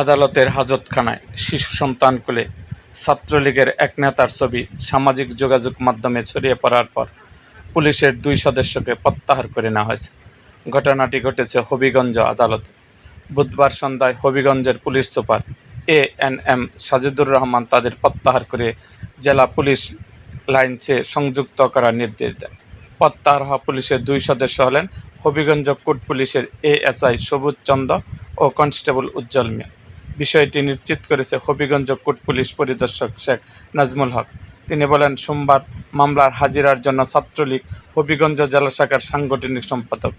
আদালতের হাজতখানায় শিশু সন্তান কোলে ছাত্রলীগের এক নেতার ছবি সামাজিক যোগাযোগ মাধ্যমে ছড়িয়ে পড়ার পর পুলিশের দুই সদস্যকে প্রত্যাহার করে নেওয়া হয়েছে। ঘটনাটি ঘটেছে হবিগঞ্জ আদালতে। বুধবার সন্ধ্যায় হবিগঞ্জের police super A N M Sajidur Rahman তাদের প্রত্যাহার করে জেলা পুলিশ লাইনসে সংযুক্ত করার নির্দেশ দেন। প্রত্যাহার হওয়া পুলিশের দুই সদস্য হলেন হবিগঞ্জ কোর্ট পুলিশের এএসআই সবুজ চন্দ্র ও কনস্টেবল উজ্জ্বল মিয়া। বিষয়টি নিশ্চিত করেছে হবিগঞ্জ কোর্ট পুলিশ পরিদর্শক শেখ নাজমুল হক। তিনি বলেন, সোমবার মামলার হাজিরার জন্য ছাত্রলীগ হবিগঞ্জ জেলা শাখার সাংগঠনিক সম্পাদক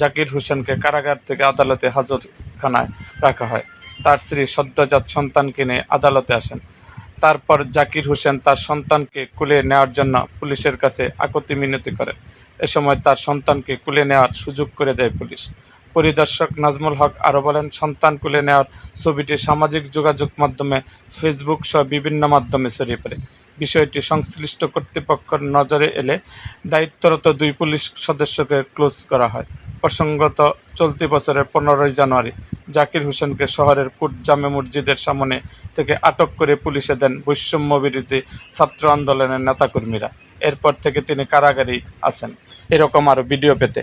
জাকির হোসেনকে কারাগার থেকে আদালতে হাজতখানায় রাখা হয়। তার স্ত্রী সদ্যজাত সন্তানকে নিয়ে আদালতে আসেন। তারপর জাকির হোসেন তার সন্তানকে কুলে নেওয়ার জন্য পুলিশের কাছে আকতি মিনতি করেন। এ সময় তার সন্তানকে কুলে নেওয়ার সুযোগ করে দেয় পুলিশ। পরিদর্শক নাজমুল হক আরও বলেন, সন্তান কুলে নেওয়ার ছবিটি সামাজিক যোগাযোগ মাধ্যমে, ফেসবুক সহ বিভিন্ন মাধ্যমে ছড়িয়ে পড়ে। বিষয়টি সংশ্লিষ্ট কর্তৃপক্ষের নজরে এলে দায়িত্বরত দুই পুলিশ সদস্যকে ক্লোজ করা হয়। প্রসঙ্গত, চলতি বছরের পনেরোই জানুয়ারি জাকির হোসেনকে শহরের কুট জামে মসজিদের সামনে থেকে আটক করে পুলিশে দেন বৈষম্য বিরোধী ছাত্র আন্দোলনের নেতাকর্মীরা। এরপর থেকে তিনি কারাগারেই আছেন। এরকম আরও ভিডিও পেতে